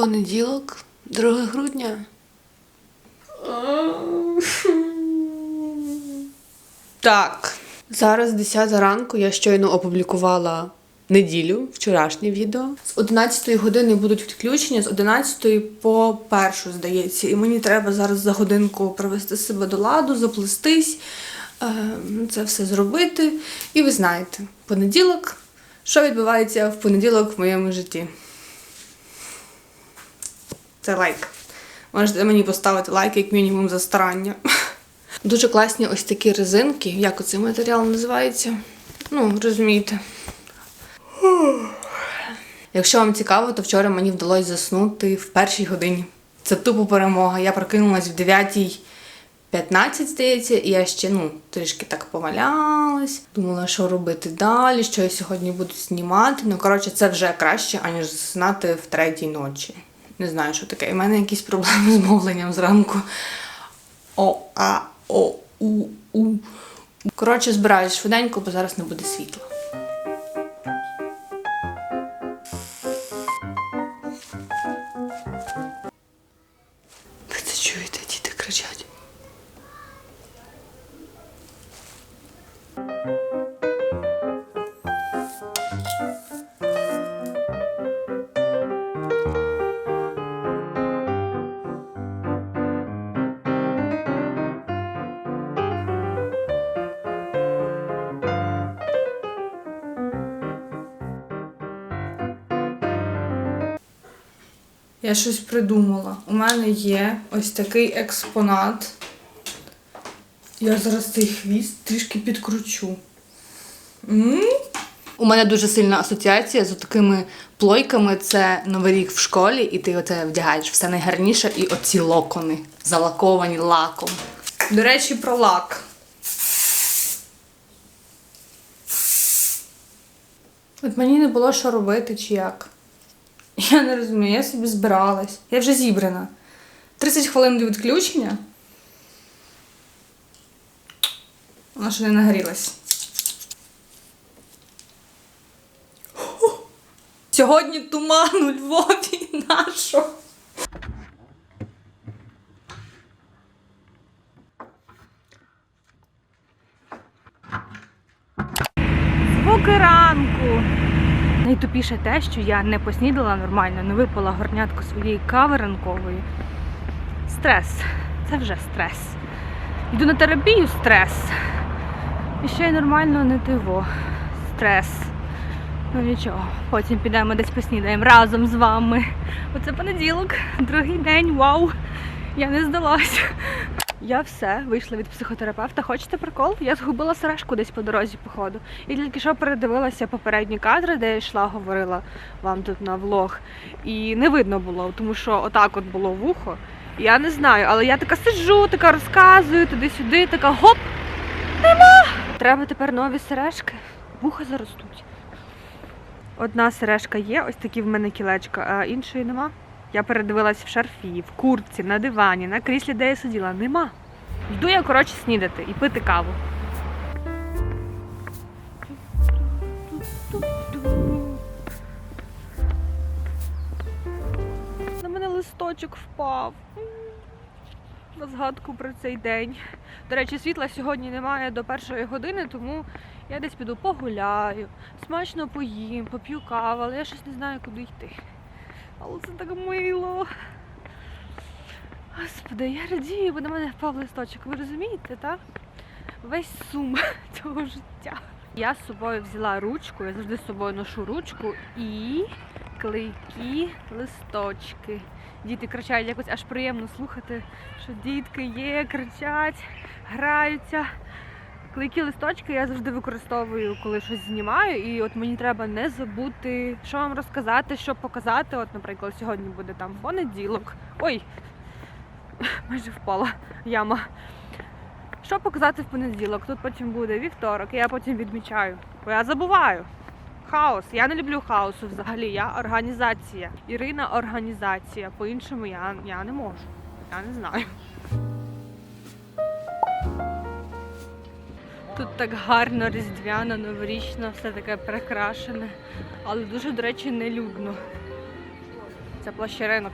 Понеділок, 2 грудня. Так, зараз 10 ранку я щойно опублікувала неділю, вчорашнє відео. З 11 години будуть відключення, з 11 по першу, здається. І мені треба зараз за годинку привести себе до ладу, заплестись, е, це все зробити. І ви знаєте, понеділок, що відбувається в понеділок в моєму житті. Це лайк. Можете мені поставити лайк, як мінімум, за старання. Дуже класні ось такі резинки. Як оцей матеріал називається? Ну, розумієте. Якщо вам цікаво, то вчора мені вдалося заснути в першій годині. Це тупо перемога. Я прокинулась в 9.15, здається, і я ще ну, трішки так повалялась. Думала, що робити далі, що я сьогодні буду знімати. Ну, коротше, це вже краще, аніж заснати в третій ночі. Не знаю, що таке. У мене якісь проблеми з мовленням зранку. О, а, о, у, у. Коротше, збираюсь швиденько, бо зараз не буде світла. Я щось придумала. У мене є ось такий експонат. Я зараз цей хвіст трішки підкручу. м У мене дуже сильна асоціація з такими плойками. Це новий рік в школі, і ти оце вдягаєш все найгарніше, і оці локони залаковані лаком. До речі, про лак. От мені не було що робити чи як. Я не розумію, я собі збиралась. Я вже зібрана. 30 хвилин до відключення. Вона ще не нагрілась. Сьогодні туман у Львові нашо. Звуки ранку. Найтупіше те, що я не поснідала нормально, не випила горнятку своєї кави ранкової. Стрес. Це вже стрес. Йду на терапію стрес. І ще й нормально не тиво. Стрес. Ну нічого, потім підемо десь поснідаємо разом з вами. Оце понеділок, другий день, вау! Я не здалась. Я все вийшла від психотерапевта. Хочете прикол? Я згубила сережку десь по дорозі, походу. І тільки що передивилася попередні кадри, де я йшла, говорила вам тут на влог. І не видно було, тому що отак от було вухо. Я не знаю, але я така сиджу, така розказую туди-сюди, така гоп! Нема! Треба тепер нові сережки. Вуха заростуть. Одна сережка є, ось такі в мене кілечка, а іншої нема. Я передивилась в шарфі, в куртці, на дивані, на кріслі, де я сиділа. Нема. Йду я, коротше, снідати і пити каву. На мене листочок впав. На згадку про цей день. До речі, світла сьогодні немає до першої години, тому я десь піду погуляю, смачно поїм, поп'ю каву, але я щось не знаю, куди йти. Але це так мило. Господи, я радію, бо на мене впав листочок. Ви розумієте, так? Весь сум цього життя. Я з собою взяла ручку, я завжди з собою ношу ручку і клейкі листочки. Діти кричать, якось аж приємно слухати, що дітки є, кричать, граються. Клейкі листочки я завжди використовую, коли щось знімаю, і от мені треба не забути, що вам розказати, що показати. От, наприклад, сьогодні буде там понеділок. Ой, майже впала яма. Що показати в понеділок? Тут потім буде вівторок, і я потім відмічаю. Бо я забуваю. Хаос. Я не люблю хаосу взагалі. Я організація. Ірина організація. По-іншому я, я не можу. Я не знаю. Так гарно, різдвяно, новорічно, все таке прикрашене, але дуже, до речі, нелюдно. Це площа ринок.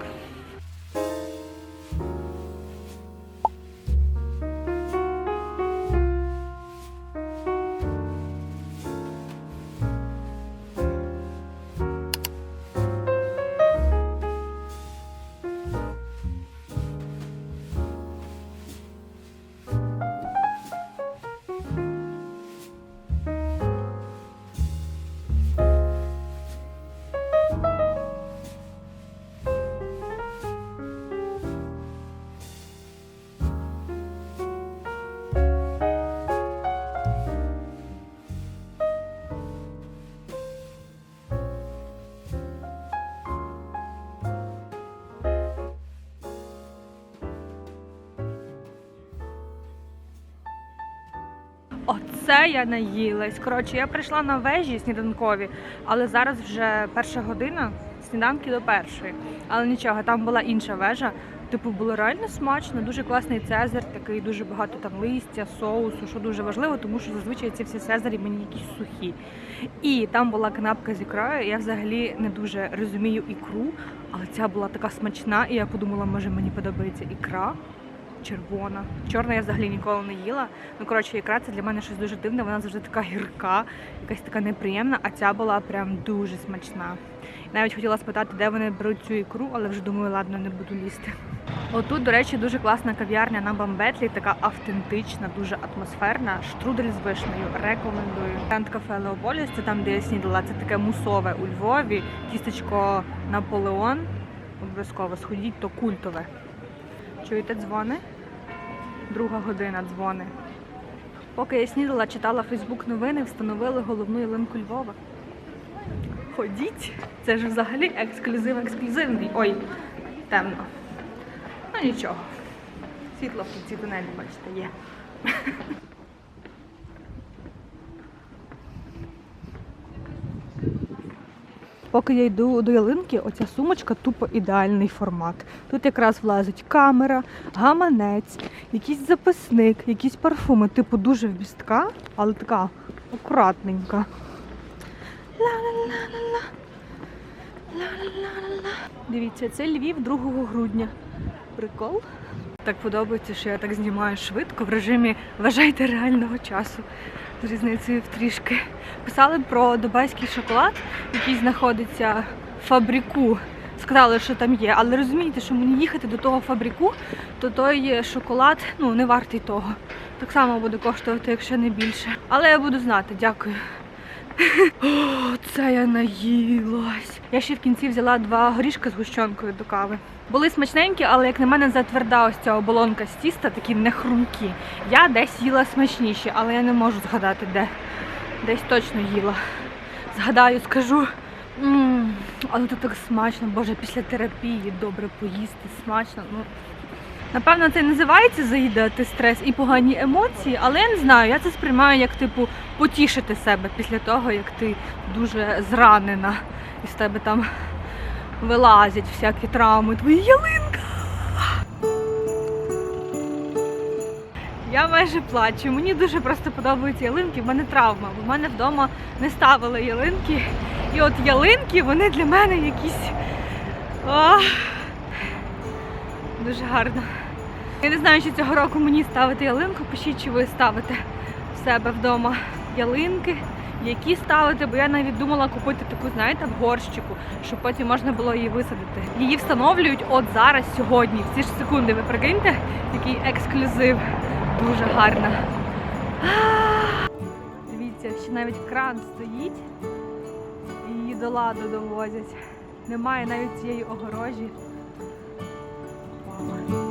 Оце я наїлась. Коротше, я прийшла на вежі сніданкові, але зараз вже перша година, сніданки до першої. Але нічого, там була інша вежа. Типу, було реально смачно, дуже класний цезар, такий дуже багато там листя, соусу, що дуже важливо, тому що зазвичай ці всі цезарі мені якісь сухі. І там була канапка з ікрою. Я взагалі не дуже розумію ікру, але ця була така смачна, і я подумала, може мені подобається ікра червона. Чорна я взагалі ніколи не їла. Ну коротше, ікра це для мене щось дуже дивне. Вона завжди така гірка, якась така неприємна, а ця була прям дуже смачна. Навіть хотіла спитати, де вони беруть цю ікру, але вже думаю, ладно, не буду лізти. Отут, до речі, дуже класна кав'ярня на Бамбетлі, така автентична, дуже атмосферна. Штрудель з вишнею. Рекомендую. Гранд кафе Леополіс, це там, де я снідала. Це таке мусове у Львові. Тістечко Наполеон. Обов'язково сходіть, то культове. Чуєте дзвони? Друга година дзвони. Поки я снідала, читала Фейсбук новини, встановили головну ялинку Львова. Ходіть, це ж взагалі ексклюзив ексклюзивний. Ой, темно. Ну нічого. Світло в кінці тунелі, бачите, є. Поки я йду до ялинки, оця сумочка тупо ідеальний формат. Тут якраз влазить камера, гаманець, якийсь записник, якісь парфуми, типу дуже вмістка, але така акуратненька. Ла-ла-ла-ла-ла. Дивіться, це Львів 2 грудня. Прикол. Так подобається, що я так знімаю швидко в режимі вважайте реального часу з різницею в трішки. Писали про дубайський шоколад, який знаходиться в фабрику. Сказали, що там є, але розумієте, що мені їхати до того фабрику, то той шоколад ну не вартий того. Так само буде коштувати, якщо не більше. Але я буду знати, дякую. О, це я наїлась. Я ще в кінці взяла два горішка з гущонкою до кави. Були смачненькі, але як на мене затверда ось ця оболонка з тіста, такі не хрумкі. Я десь їла смачніші, але я не можу згадати де. Десь точно їла. Згадаю, скажу. але тут так смачно, боже, після терапії добре поїсти, смачно. Ну, Напевно, це називається заїдати стрес і погані емоції, але я не знаю, я це сприймаю як типу потішити себе після того, як ти дуже зранена і з тебе там вилазять всякі травми. Твої ялинка. Я майже плачу. Мені дуже просто подобаються ялинки. В мене травма. бо В мене вдома не ставили ялинки. І от ялинки, вони для мене якісь. Ах, дуже гарно. Я не знаю, чи цього року мені ставити ялинку. Пишіть, чи ви ставите в себе вдома ялинки, які ставити, бо я навіть думала купити таку, знаєте, в горщику, щоб потім можна було її висадити. Її встановлюють от зараз, сьогодні, в ці ж секунди. Ви прикиньте, який ексклюзив. Дуже гарна. Дивіться, ще навіть кран стоїть і її до ладу довозять. Немає навіть цієї огорожі. Вау.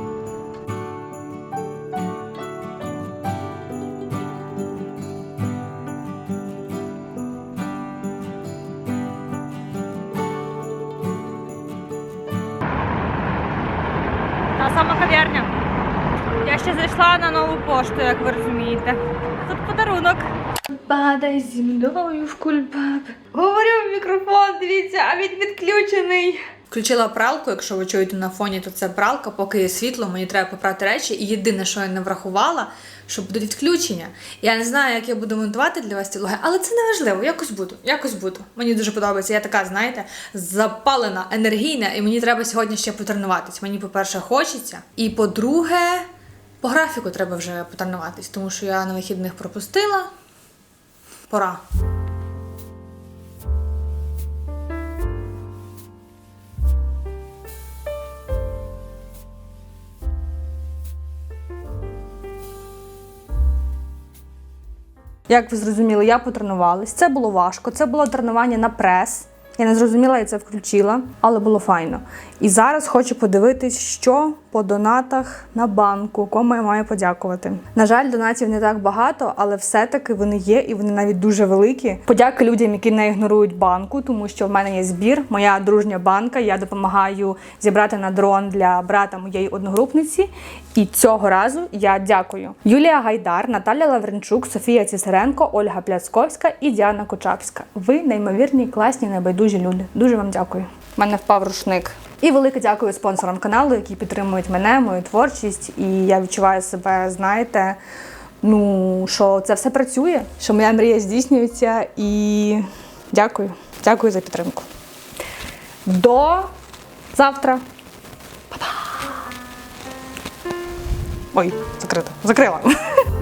Та сама кав'ярня. Я ще зайшла на нову пошту, як ви розумієте. Тут подарунок. Падай зі мною в кульбаб. Говорю в мікрофон, дивіться, а він відключений. Включила пралку, якщо ви чуєте на фоні, то це пралка, поки є світло, мені треба попрати речі. І єдине, що я не врахувала, що будуть відключення. Я не знаю, як я буду монтувати для вас ці влоги, але це не важливо. Якось буду. Якось буду. Мені дуже подобається. Я така, знаєте, запалена, енергійна, і мені треба сьогодні ще потренуватись. Мені, по-перше, хочеться. І по-друге, по графіку треба вже потренуватись, тому що я на вихідних пропустила. Пора. Як ви зрозуміли, я потренувалась. Це було важко. Це було тренування на прес. Я не зрозуміла, я це включила, але було файно. І зараз хочу подивитись, що по донатах на банку, кому я маю подякувати. На жаль, донатів не так багато, але все-таки вони є і вони навіть дуже великі. Подяки людям, які не ігнорують банку, тому що в мене є збір, моя дружня банка. Я допомагаю зібрати на дрон для брата моєї одногрупниці. І цього разу я дякую Юлія Гайдар, Наталя Лавренчук, Софія Цісаренко, Ольга Пляцковська і Діана Кочапська. Ви неймовірні, класні, небайдужі люди. Дуже вам дякую. У мене впав рушник. І велике дякую спонсорам каналу, які підтримують мене, мою творчість. І я відчуваю себе, знаєте, ну що це все працює, що моя мрія здійснюється. І дякую, дякую за підтримку. До завтра. Ой, закрито. Закрила.